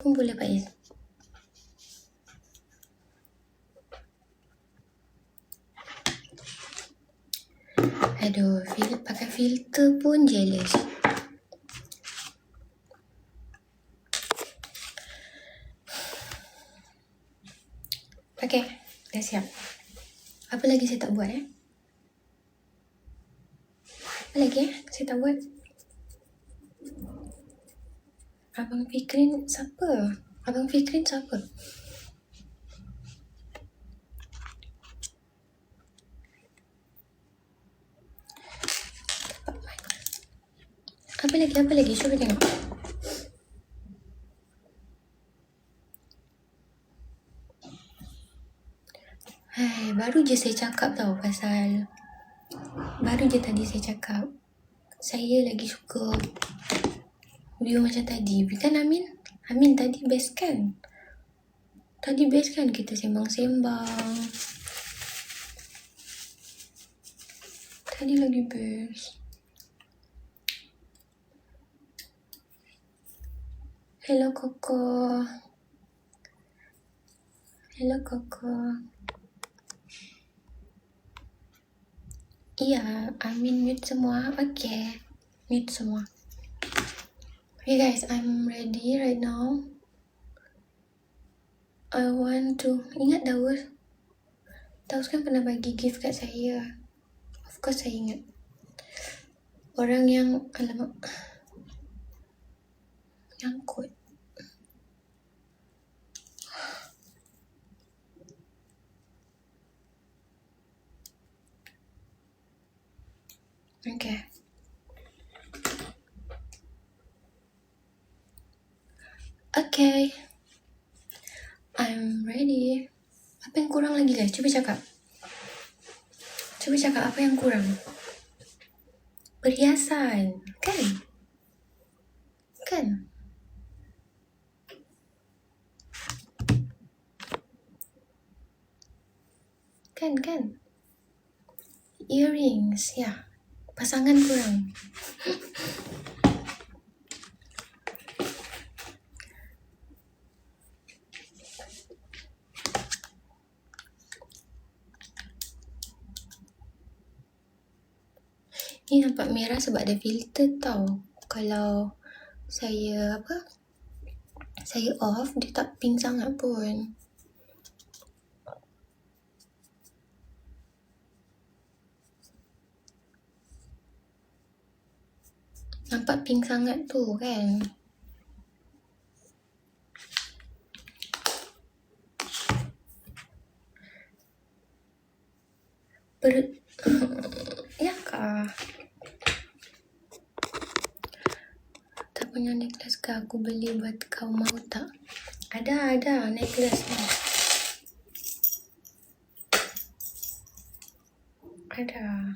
boleh Faiz. Aduh, fil pakai filter pun jealous. Okay, dah siap. Apa lagi saya tak buat eh? Apa lagi eh? Saya tak buat. Abang Fikrin siapa? Abang Fikrin siapa? Apa lagi? Apa lagi? Cuba tengok. Hai, baru je saya cakap tau pasal Baru je tadi saya cakap Saya lagi suka View macam tadi Kan Amin? Amin tadi best kan? Tadi best kan kita sembang-sembang Tadi lagi best Hello Koko Hello Koko Iya, Amin mute semua. Okay. Mute semua. Okay guys, I'm ready right now. I want to... Ingat Daus? Daus kan pernah bagi gift kat saya. Of course saya ingat. Orang yang... Alamak. Nyangkut. Okay. Okay. I'm ready. Apa yang kurang lagi guys? Cuba cakap. Cuba cakap apa yang kurang. Perhiasan. Kan? Kan? Kan, kan? Earrings, ya. Yeah. Pasangan kurang. Ni nampak merah sebab ada filter tau. Kalau saya apa? Saya off, dia tak pink sangat pun. Nampak pink sangat tu kan? Ber... ya kah? Tak punya necklace ke aku beli buat kau mau tak? Ada, ada necklace ni. Ada.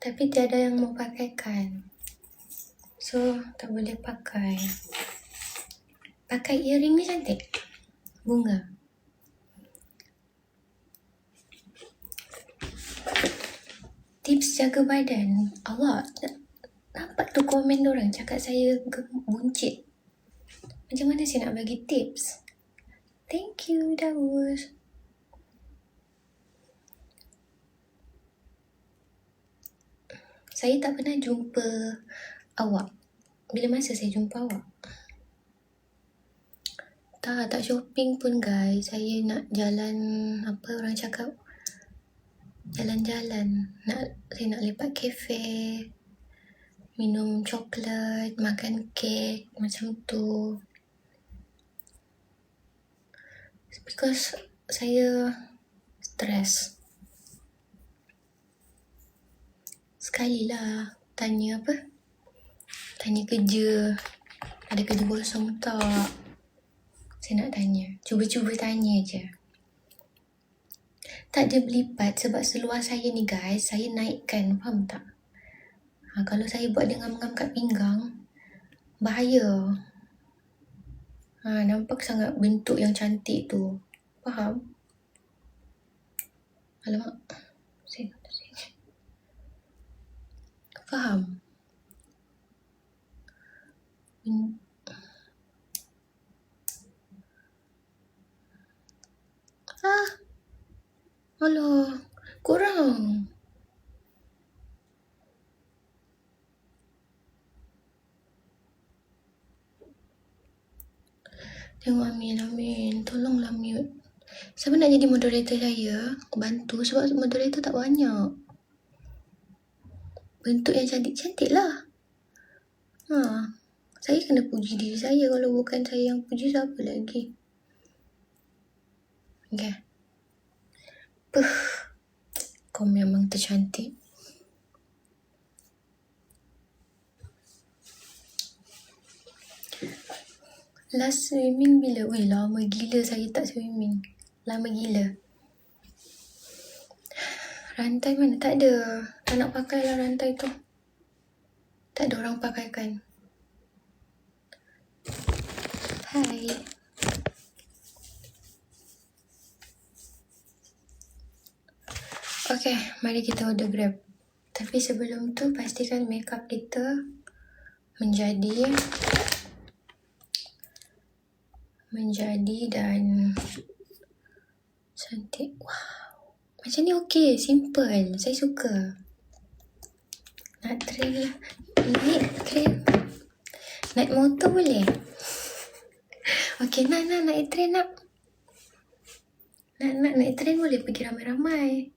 Tapi tiada yang mau pakaikan. So, tak boleh pakai. Pakai earring ni cantik. Bunga. Tips jaga badan. Allah, nampak tu komen orang cakap saya buncit. Macam mana saya nak bagi tips? Thank you, Daus. Saya tak pernah jumpa awak. Bila masa saya jumpa awak? Tak, tak shopping pun guys. Saya nak jalan, apa orang cakap? Jalan-jalan. Nak Saya nak lepak kafe. Minum coklat, makan kek, macam tu. Because saya stress. Sekali lah tanya apa? Tanya kerja. Ada kerja kosong tak? Saya nak tanya. Cuba-cuba tanya je. Tak ada belipat sebab seluar saya ni guys, saya naikkan. Faham tak? Ha, kalau saya buat dengan mengangkat pinggang, bahaya. Ha, nampak sangat bentuk yang cantik tu. Faham? Alamak. Faham? Ah. Alah. Kurang. Tengok Amin, Amin. Tolonglah mute. Siapa nak jadi moderator saya? Bantu sebab moderator tak banyak. Bentuk yang cantik-cantik lah. Ha. Saya kena puji diri saya. Kalau bukan saya yang puji, siapa lagi? Okay. Puh. Kau memang tercantik. Last swimming bila? Weh, lama gila saya tak swimming. Lama gila. Rantai mana? Tak ada. Tak nak pakai lah rantai tu. Tak ada orang pakai kan. Hai. Okay, mari kita order Grab. Tapi sebelum tu, pastikan makeup kita menjadi menjadi dan cantik. Wow. Macam ni okey, simple. Saya suka. Nak lah. Ini train. Naik motor boleh? Okey, nak, nak, naik train nak. Nak, nak, naik train boleh pergi ramai-ramai.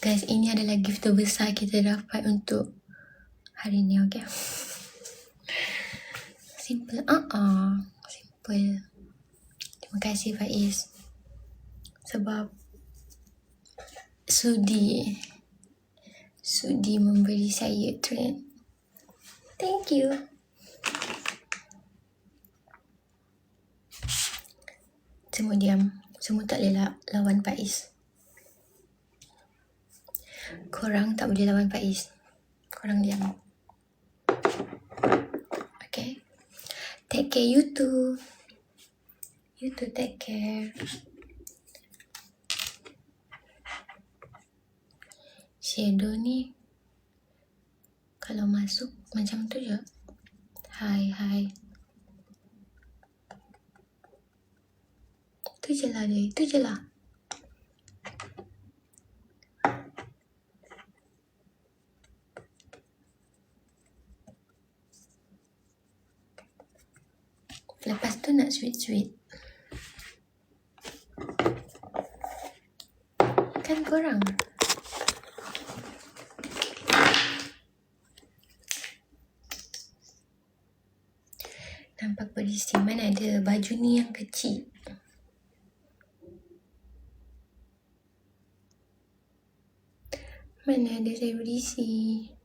Guys, ini adalah gift terbesar kita dapat untuk hari ni, okey? Simple. Ah, uh-uh. simple. Terima kasih Faiz. Sebab sudi sudi memberi saya trend. Thank you. Semua diam. Semua tak boleh la- lawan Faiz. Korang tak boleh lawan Faiz. Korang diam. Take care you too. You too take care. Shadow ni kalau masuk macam tu je. Hai hai. Tu je lah dia. Itu je lah. Lepas nak sweet-sweet. Kan korang. Nampak berisi. Mana ada baju ni yang kecil. Mana ada saya berisi.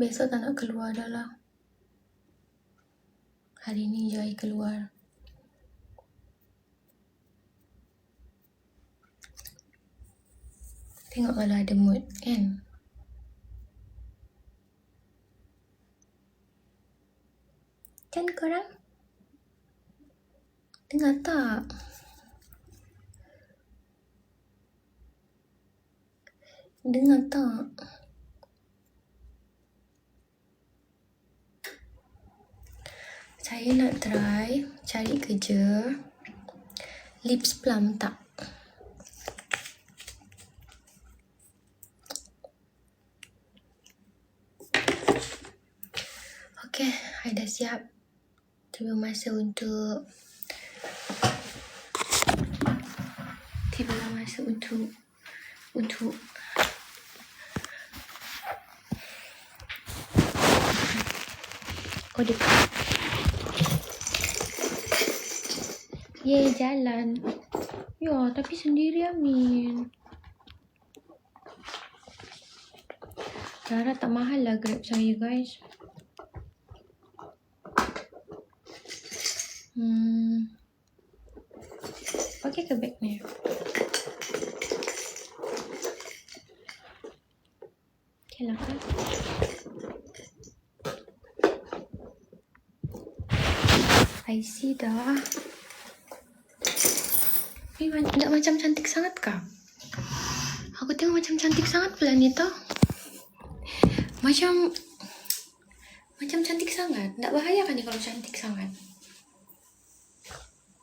Besok tak nak keluar dah lah. Hari ni Jai keluar. Tengok kalau ada mood kan. Kan korang? Dengar tak? Dengar tak? Saya nak try cari kerja lips plum tak? Okay, I dah siap. Tiba masa untuk tiba masa untuk untuk Oh dekat Ye jalan. Ya tapi sendiri Amin. Rara tak mahal lah grab saya guys. Hmm. Pakai ke bag ni? Okay lah kan? I see dah Ma- tak macam cantik sangat kah? Aku tengok macam cantik sangat pula ni tau. Macam macam cantik sangat. Tak bahaya kan ni kalau cantik sangat?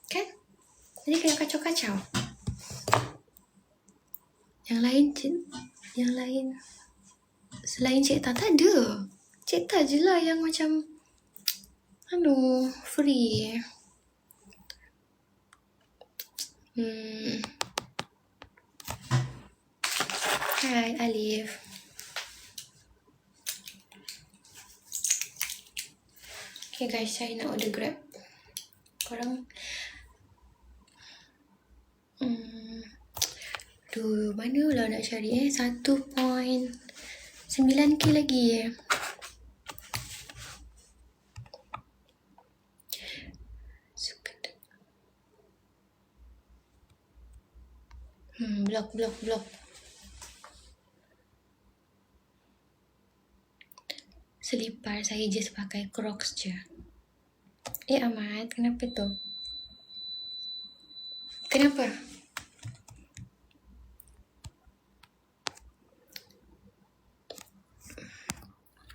Kan? Jadi kayak kacau-kacau. Yang lain cik, yang lain selain Cik Ta tak ada. Cik Ta je lah yang macam anu free. Hmm. Hai Alif. Okay guys, saya nak order Grab. Korang Hmm. Aduh, mana lah nak cari eh? 1.9k lagi eh. Suka- Hmm, block, block, block. Selipar saya just pakai crocs je. Eh Ahmad, kenapa tu? Kenapa?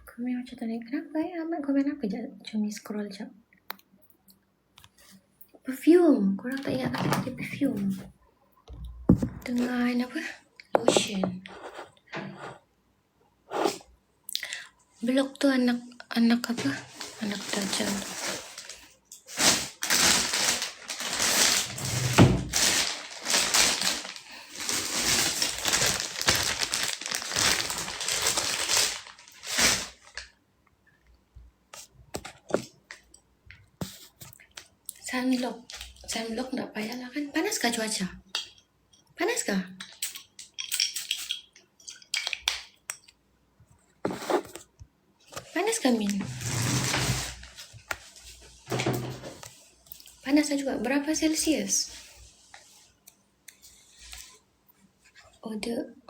Komen macam tadi. Kenapa eh? Ahmad komen apa je? Cuma scroll jap. Perfume. Korang tak ingat pakai perfume? Dengan apa? Lotion. Blok tu anak anak apa? Anak tu. Sunblock. Sunblock tak payahlah kan. Panas kah cuaca? Panas kah? Panas kah Min? Panas lah juga. Berapa Celsius? Order.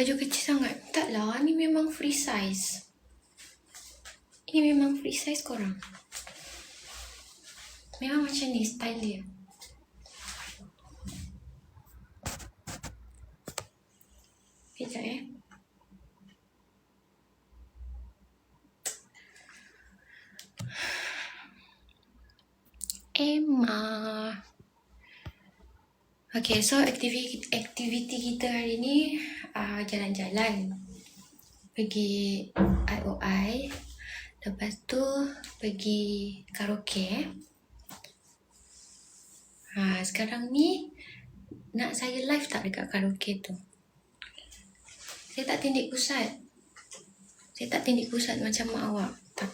Baju kecil sangat. Taklah, ni memang free size. Ini memang free size korang. Memang macam ni style dia. Kejap eh. Emma. Okay, so aktiviti aktiviti kita hari ni uh, jalan-jalan. Pergi IOI lepas tu pergi karaoke. Ha, sekarang ni nak saya live tak dekat karaoke tu? Saya tak tindik pusat. Saya tak tindik pusat macam mak awak. Tak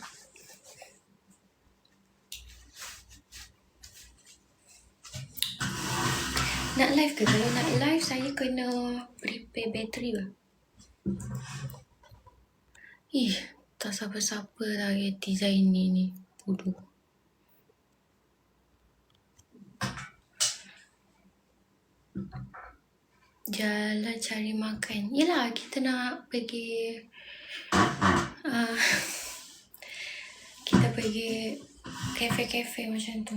Nak live ke? Kalau nak live, saya kena beri PB3 lah. Ih, tak siapa-siapa lah design ni ni. Bodoh. Jalan cari makan. Yelah, kita nak pergi... Uh, kita pergi kafe-kafe macam tu.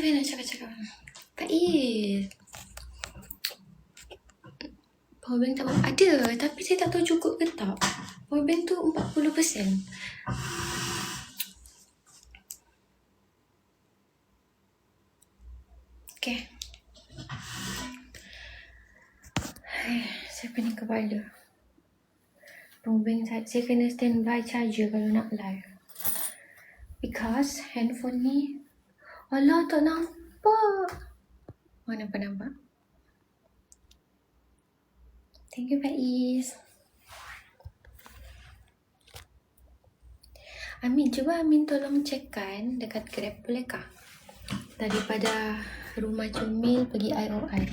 Payah nak cakap-cakap. Is. Powerbank tak apa. Ada. Tapi saya tak tahu cukup ke tak. Powerbank tu 40%. Okay. Hai, saya pening kepala. Powerbank saya, saya kena standby charger kalau nak live. Because handphone ni Alah tak nampak. Oh nampak nampak. Thank you, Faiz. Amin, cuba Amin tolong cekkan dekat Grab, bolehkah? Daripada rumah Cumil pergi IOI.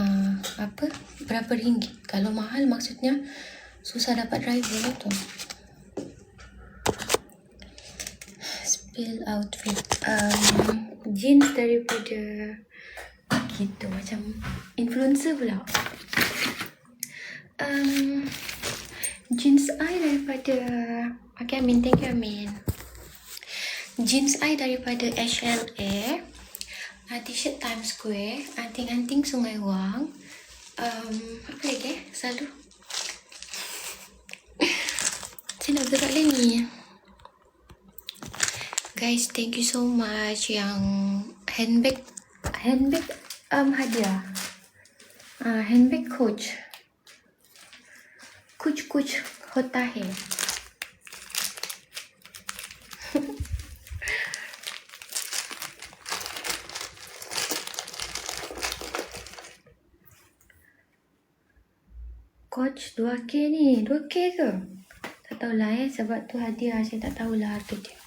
Uh, apa? Berapa ringgit? Kalau mahal maksudnya susah dapat driver tu. Spill outfit. Um, jeans daripada gitu macam influencer pula. Um, jeans I daripada Okay, Amin. Thank you, Amin. Jeans I daripada HLA. Uh, T-shirt Times Square. Anting-anting Sungai Wang. Um, apa lagi eh? Selalu. Saya nak gerak lagi Guys, thank you so much yang handbag handbag um hadiah. Uh, handbag coach. Coach coach होता है Coach 2K ni 2K ke? Tak tahulah eh sebab tu hadiah saya tak tahulah harga dia.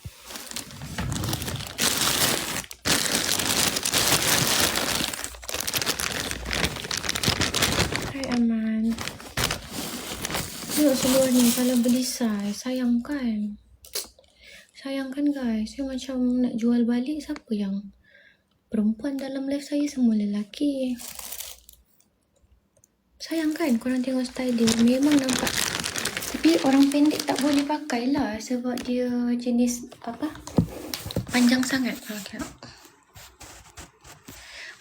Kalau beli size sayang kan? Sayang kan guys? Saya macam nak jual balik siapa yang perempuan dalam live saya semua lelaki. Sayang kan korang tengok style dia memang nampak tapi orang pendek tak boleh pakai lah sebab dia jenis apa panjang sangat ha, okay.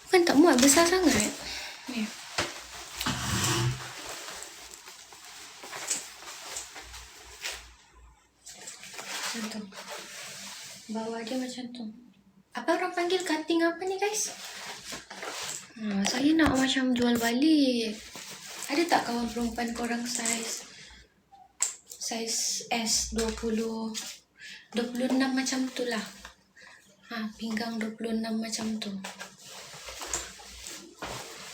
bukan tak muat besar sangat ni macam tu bawah dia macam tu. Apa orang panggil cutting apa ni guys? Ha, saya nak macam jual balik. Ada tak kawan perempuan korang saiz saiz S 20 26 macam tu lah. Ha, pinggang 26 macam tu.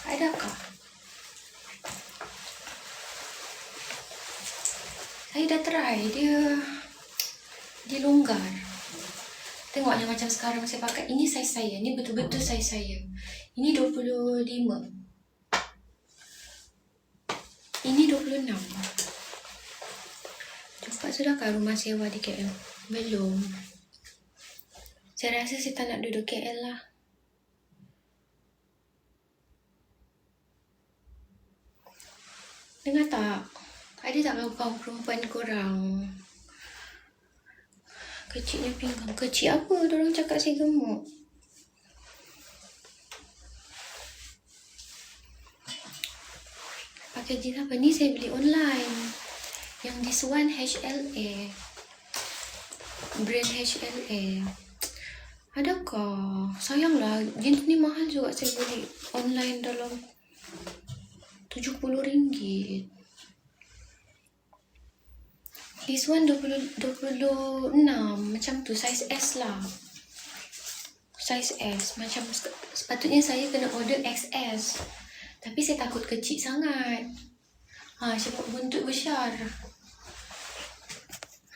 Adakah saya dah try dia dia longgar tengok yang macam sekarang saya pakai ini saiz saya ni betul-betul saiz saya ini 25 ini 26 Cepat sudah kan rumah sewa di KL? Belum. Saya rasa saya tak nak duduk KL lah. Dengar tak? Ada tak kawan perempuan korang? Kecilnya pinggang. Kecil apa? Diorang cakap saya gemuk. Pakai jeans apa? Ni saya beli online. Yang this one HLA. Brand HLA. Adakah? Sayanglah. Jeans ni mahal juga saya beli online dalam RM70. This one 20, 26 macam tu size S lah. Size S macam sepatutnya saya kena order XS. Tapi saya takut kecil sangat. Ha, sebab buntut besar.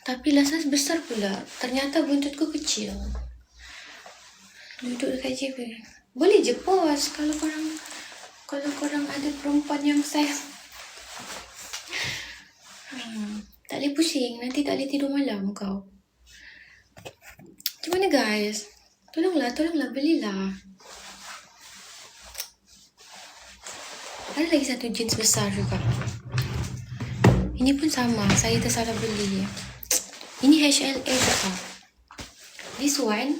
Tapi rasa besar pula. Ternyata buntutku kecil. Duduk dekat JB. Boleh je pause kalau korang kalau korang ada perempuan yang saya hmm, tak boleh pusing nanti tak boleh tidur malam kau. Macam mana guys? Tolonglah tolonglah belilah. Ada lagi satu jeans besar juga. Ini pun sama saya tersalah beli. Ini HLA juga. This one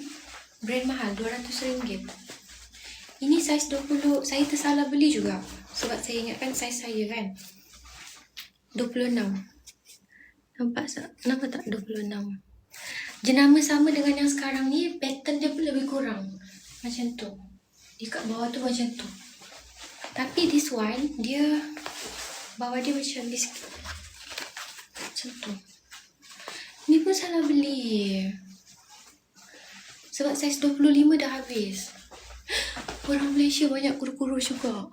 brand mahal RM200 ini saiz 20 saya tersalah beli juga. Sebab saya ingatkan saiz saya kan? 26 nampak tak? Nampak tak 26 jenama sama dengan yang sekarang ni pattern dia pun lebih kurang. Macam tu. Dekat bawah tu macam tu. Tapi this one dia bawah dia macam ni sikit. Macam tu. Ni pun salah beli. Sebab saiz 25 dah habis. Orang Malaysia banyak kuru-kuru juga.